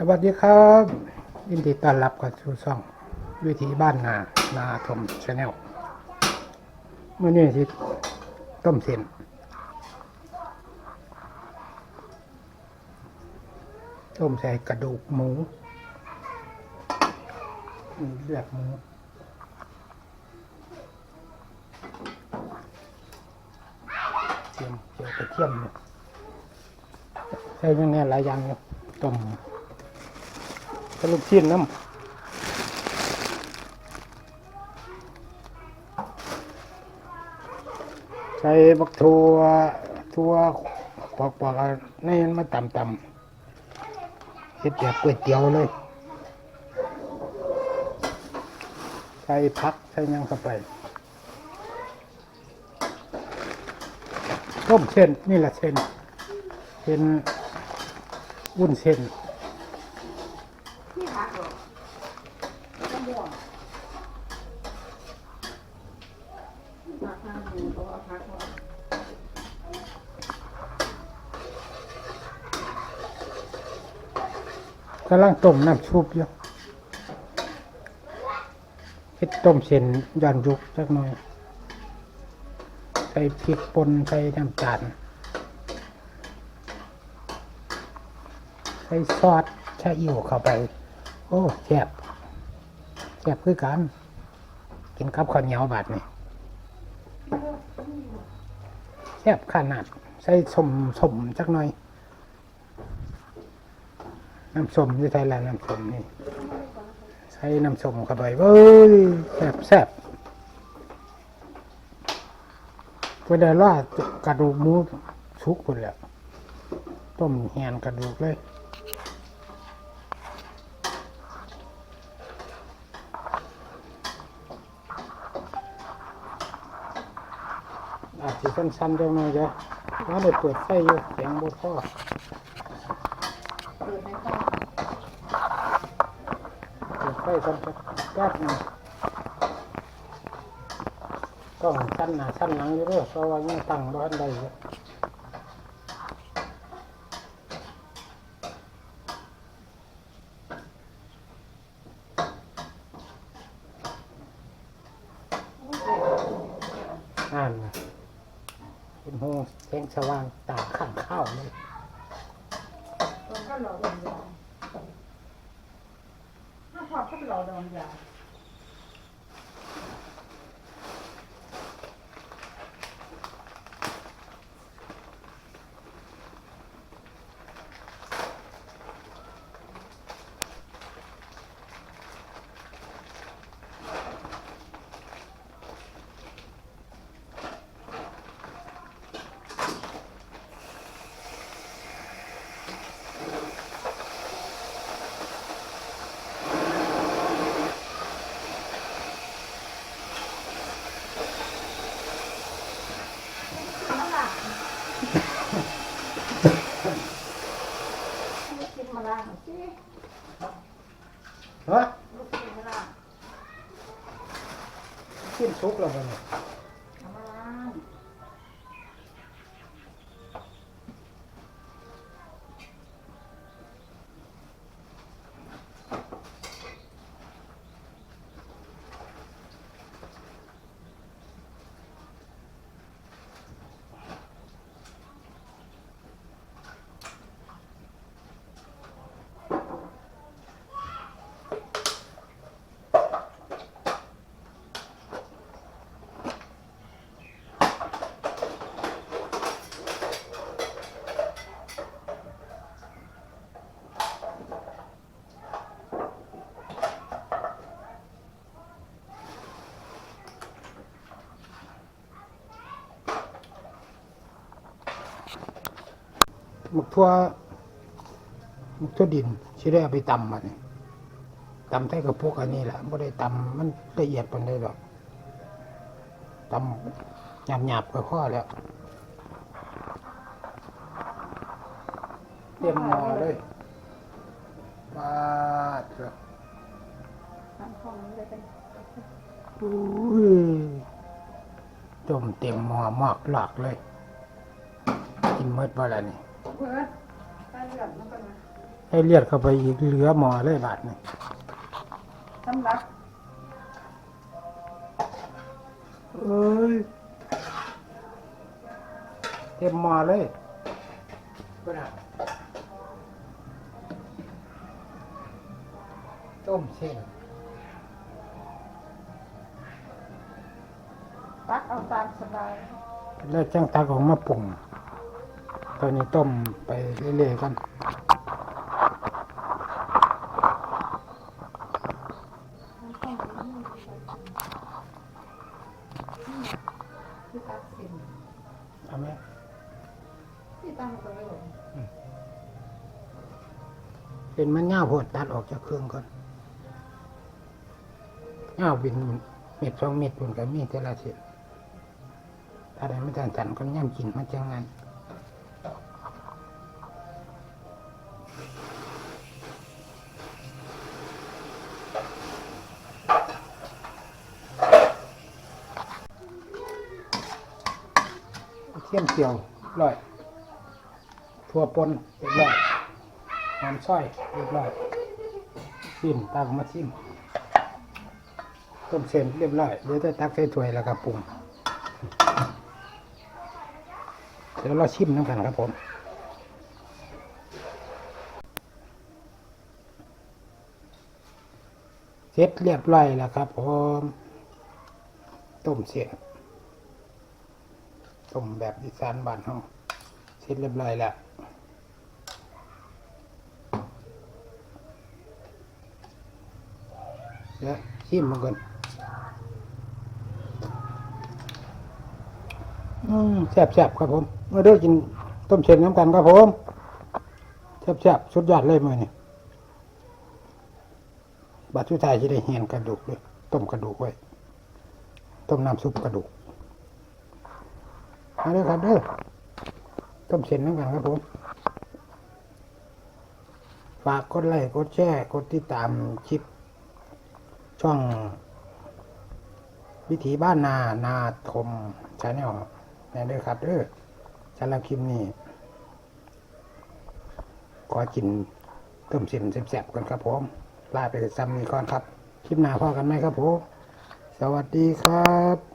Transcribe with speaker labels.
Speaker 1: สวัสดีครับยินดีต้อนรับกับสู่ช่อง วิธีบ้านนานาทมชาแนลเมื่อนี้ที่ต้มเส้นต้มใส่กระดูกหมูมีเลือดหมูเทียมเจียวกระเทียมเนี่ยใส่ยังไงหลายอย่างเนี่ยต้ม กระลูกชิ้นน้ำใส่บักทัวทัวปอกปอกนนั้นมาตำตำๆเฮ็ดแบบก๋วยเตี๋ยวเลย ใส่พักใส่ยังเข้าไปต้มเส้นนี่แหละเส้นเป็นวุ้นเส้น
Speaker 2: พักหรอมะม่วงพักห้างหมูเขาเอาพักว่า
Speaker 1: กำลังต้มน้ำซุปอยู่เฮ็ดต้มเส้นย้อนยุกจักหน่อย ใส่พริกป่นใส่น้ำตาลใส่ซอสชาอิ๋วเข้าไป โอ้แซ่บแซ่บคือกัน กินกับข้าวเหนียวบาดนี่แซ่บขนาด ใส่สมสมจักหน่อย น้ำสมที่ไทยแลนด์น้ำสมนี่ ใส่น้ำสมเข้าไปเว้ยแซ่บแซ่บเพื่อได้ล่ากระดูกหมูสุกหมดแล้วต้มแหนกระดูกเลย อาจจะ สั้นๆจังหน่อยจ้ะว่าได้เปิดไฟอยู่เสียงบดข้อ
Speaker 2: เปิดในข้าว
Speaker 1: เปิดไฟสักแป๊บหนึงกล้องสั้นหน้าสั้นหลังอยู่เด้วยเพราะว่ายังตั้งบ้านใดอยู่อ่านนะ เป็นห้องแสงสว่างตาข้างข้าวเลย
Speaker 2: ตอนก็หล่อดองยาถ้าพอก็หล่อดองยา
Speaker 1: ฮะ
Speaker 2: ลูกชิ้นมาล่าง
Speaker 1: ขึ้นซุกแล้วมัน หมึกทั่วหมึกทั่วดินชิได้เอาไปตำมันตำใส่กับพวกอันนี้แหละไม่ได้ตำมันละเอียดปานใดหรอกตำหยาบๆก็พอแล้วเตรียมหม้อเลยปาดเถอะ
Speaker 2: ทำข้าวนี้เลยเป็น
Speaker 1: อุ้ยต้มเต็มหม้อมากหลากเลย กินเมื่อวันละนี่
Speaker 2: เพื่อนใต้เหลืองนั่นเป็นไง
Speaker 1: ให้เลียดเข้าไปอีกเหลือหมอเลยบาทนี่
Speaker 2: สำหรับ
Speaker 1: เอ้ยเต็มหมอเลยก็ได้ต้มเส้น
Speaker 2: ตักเอาตามสบาย
Speaker 1: แล้วจังตักออกมาปรุง ตอนนี้ต้มไปเรื่อยๆกัน
Speaker 2: มันต้อเป็นนี่คือตักสิน
Speaker 1: ทำไหม
Speaker 2: ที่ตั้งก็เป็
Speaker 1: นมันเง่าโพดตัดออกจากเครื่องก่อนเง่าเป็นเม็ดสองเม็ดปุ่นกับมีแต่ละเส้นถ้าได้ไม่ทันสันก็ย่ำกินมันจังงั้ เทียมเจียวร้อยทั่วปนเรียบร้อยหอมซอยเรียบร้อยชิมตักมาชิมต้มเส้นเรียบร้อยเดี๋ยวจะตักใส่ถ้วยแล้วก็ปรุงเดี๋ยวเราชิมน้ำกันครับผมเสร็จเรียบร้อยแล้วครับผมต้มเส้น ต้มแบบอีสานบ้านเฮาเสร็จเรียบร้อยแล้วเดี๋ยวชิมมันก่อนอืมแซ่บๆครับผมมาเด้อกินต้มเส้นน้ำกันครับผมแซ่บๆสุดยอดเลยมือนี่บัดสุดท้ายจะได้เหียนกระดูกเลยต้มกระดูกไว้ต้มน้ำซุปกระดูก มาเด้อครับเด้อต้มเส้นน้ำกันครับผม ฝากกดไลค์กดแชร์กดติดตามคลิป ช่อง วิถีบ้านนานาทมชาแนลนี่เด้อครับเด้อสำหรับคลิปนี้ขอกินต้มเส้นแซ่บๆกันครับผมลาไปซ้ำนี้ก่อนครับ คลิปหน้าพอกันไหมครับผม สวัสดีครับ